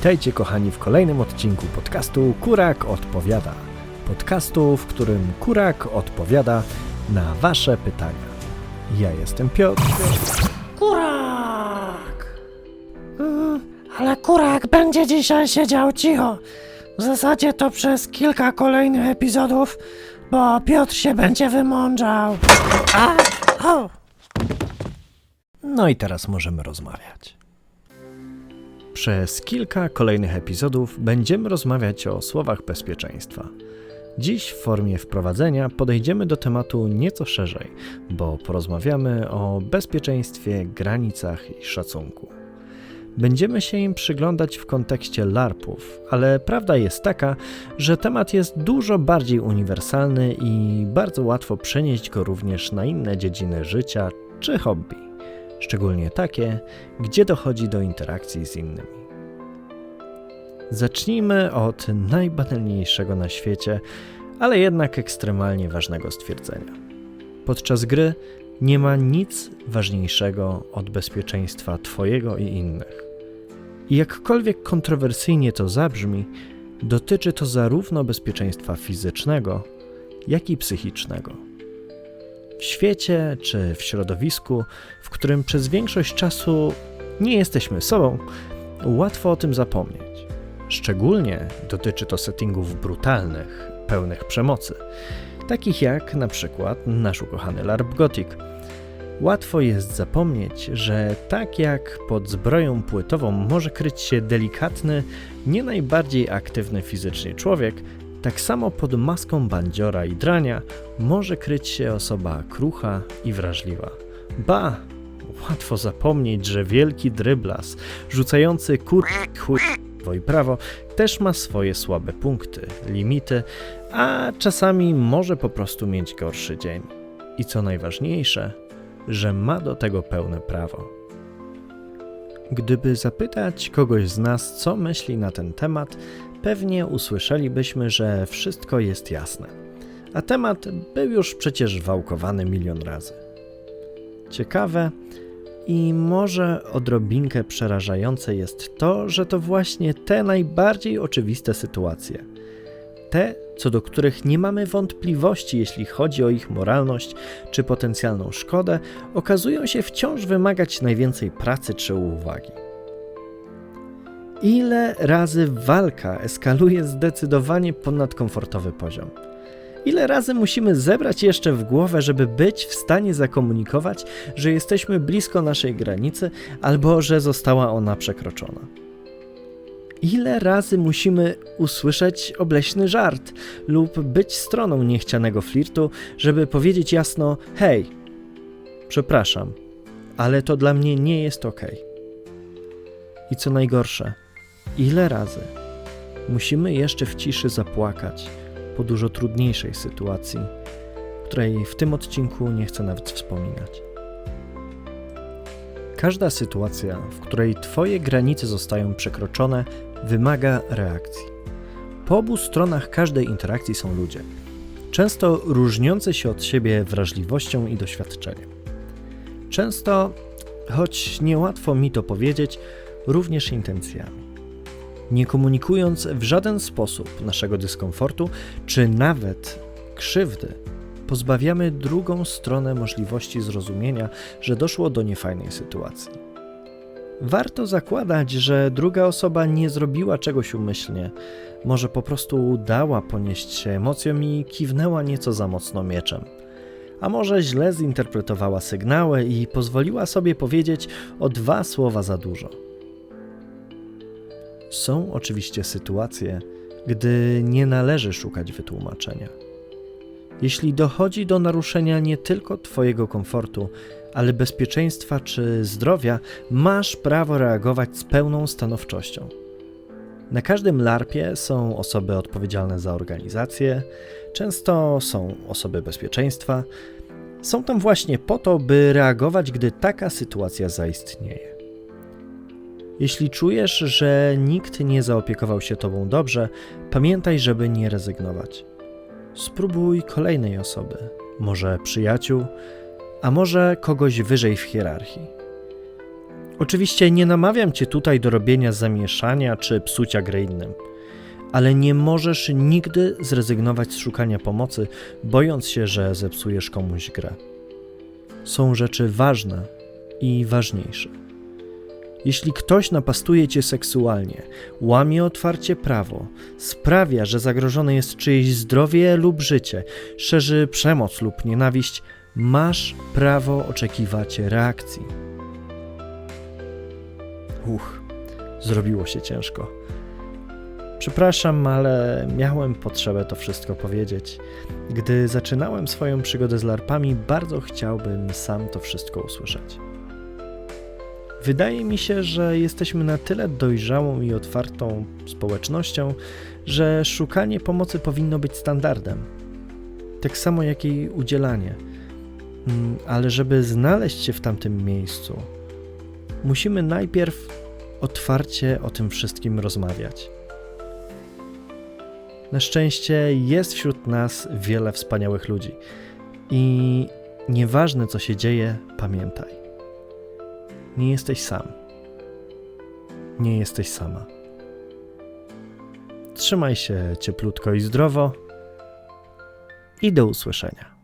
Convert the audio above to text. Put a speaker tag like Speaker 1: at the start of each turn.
Speaker 1: Witajcie kochani w kolejnym odcinku podcastu Kurak Odpowiada. Podcastu, w którym Kurak odpowiada na Wasze pytania. Ja jestem Piotr.
Speaker 2: Kurak! Mm, ale kurak będzie dzisiaj siedział cicho. W zasadzie to przez kilka kolejnych epizodów, bo Piotr się będzie wymądrzał. A, o,
Speaker 1: No i teraz możemy rozmawiać. Przez kilka kolejnych epizodów będziemy rozmawiać o słowach bezpieczeństwa. Dziś w formie wprowadzenia podejdziemy do tematu nieco szerzej, bo porozmawiamy o bezpieczeństwie, granicach i szacunku. Będziemy się im przyglądać w kontekście LARPów, ale prawda jest taka, że temat jest dużo bardziej uniwersalny i bardzo łatwo przenieść go również na inne dziedziny życia czy hobby szczególnie takie, gdzie dochodzi do interakcji z innymi. Zacznijmy od najbanalniejszego na świecie, ale jednak ekstremalnie ważnego stwierdzenia. Podczas gry nie ma nic ważniejszego od bezpieczeństwa Twojego i innych. I jakkolwiek kontrowersyjnie to zabrzmi, dotyczy to zarówno bezpieczeństwa fizycznego, jak i psychicznego. W świecie czy w środowisku, w którym przez większość czasu nie jesteśmy sobą, łatwo o tym zapomnieć. Szczególnie dotyczy to settingów brutalnych, pełnych przemocy, takich jak na przykład nasz ukochany LARP Gothic. Łatwo jest zapomnieć, że tak jak pod zbroją płytową może kryć się delikatny, nie najbardziej aktywny fizycznie człowiek, tak samo pod maską bandziora i drania może kryć się osoba krucha i wrażliwa. Ba, łatwo zapomnieć, że wielki dryblas, rzucający kur... chuj... i prawo, też ma swoje słabe punkty, limity, a czasami może po prostu mieć gorszy dzień. I co najważniejsze, że ma do tego pełne prawo. Gdyby zapytać kogoś z nas, co myśli na ten temat, pewnie usłyszelibyśmy, że wszystko jest jasne. A temat był już przecież wałkowany milion razy. Ciekawe i może odrobinkę przerażające jest to, że to właśnie te najbardziej oczywiste sytuacje, te, co do których nie mamy wątpliwości, jeśli chodzi o ich moralność czy potencjalną szkodę, okazują się wciąż wymagać najwięcej pracy czy uwagi. Ile razy walka eskaluje zdecydowanie ponad komfortowy poziom? Ile razy musimy zebrać jeszcze w głowę, żeby być w stanie zakomunikować, że jesteśmy blisko naszej granicy albo że została ona przekroczona? Ile razy musimy usłyszeć obleśny żart lub być stroną niechcianego flirtu, żeby powiedzieć jasno: Hej, przepraszam, ale to dla mnie nie jest ok. I co najgorsze, ile razy musimy jeszcze w ciszy zapłakać po dużo trudniejszej sytuacji, której w tym odcinku nie chcę nawet wspominać. Każda sytuacja, w której Twoje granice zostają przekroczone, wymaga reakcji. Po obu stronach każdej interakcji są ludzie, często różniący się od siebie wrażliwością i doświadczeniem. Często, choć niełatwo mi to powiedzieć, również intencjami. Nie komunikując w żaden sposób naszego dyskomfortu, czy nawet krzywdy, pozbawiamy drugą stronę możliwości zrozumienia, że doszło do niefajnej sytuacji. Warto zakładać, że druga osoba nie zrobiła czegoś umyślnie, może po prostu dała ponieść się emocjom i kiwnęła nieco za mocno mieczem. A może źle zinterpretowała sygnały i pozwoliła sobie powiedzieć o dwa słowa za dużo. Są oczywiście sytuacje, gdy nie należy szukać wytłumaczenia. Jeśli dochodzi do naruszenia nie tylko Twojego komfortu, ale bezpieczeństwa czy zdrowia, masz prawo reagować z pełną stanowczością. Na każdym LARPie są osoby odpowiedzialne za organizację, często są osoby bezpieczeństwa. Są tam właśnie po to, by reagować, gdy taka sytuacja zaistnieje. Jeśli czujesz, że nikt nie zaopiekował się tobą dobrze, pamiętaj, żeby nie rezygnować. Spróbuj kolejnej osoby, może przyjaciół, a może kogoś wyżej w hierarchii. Oczywiście nie namawiam cię tutaj do robienia zamieszania czy psucia gry innym, ale nie możesz nigdy zrezygnować z szukania pomocy, bojąc się, że zepsujesz komuś grę. Są rzeczy ważne i ważniejsze. Jeśli ktoś napastuje cię seksualnie, łamie otwarcie prawo, sprawia, że zagrożone jest czyjeś zdrowie lub życie, szerzy przemoc lub nienawiść, masz prawo oczekiwać reakcji. Uch, zrobiło się ciężko. Przepraszam, ale miałem potrzebę to wszystko powiedzieć. Gdy zaczynałem swoją przygodę z larpami, bardzo chciałbym sam to wszystko usłyszeć. Wydaje mi się, że jesteśmy na tyle dojrzałą i otwartą społecznością, że szukanie pomocy powinno być standardem. Tak samo jak jej udzielanie. Mm, Ale żeby znaleźć się w tamtym miejscu, musimy najpierw otwarcie o tym wszystkim rozmawiać. Na szczęście jest wśród nas wiele wspaniałych ludzi. I nieważne co się dzieje, pamiętaj. Nie jesteś sam. Nie jesteś sama. Trzymaj się cieplutko i zdrowo. I do usłyszenia.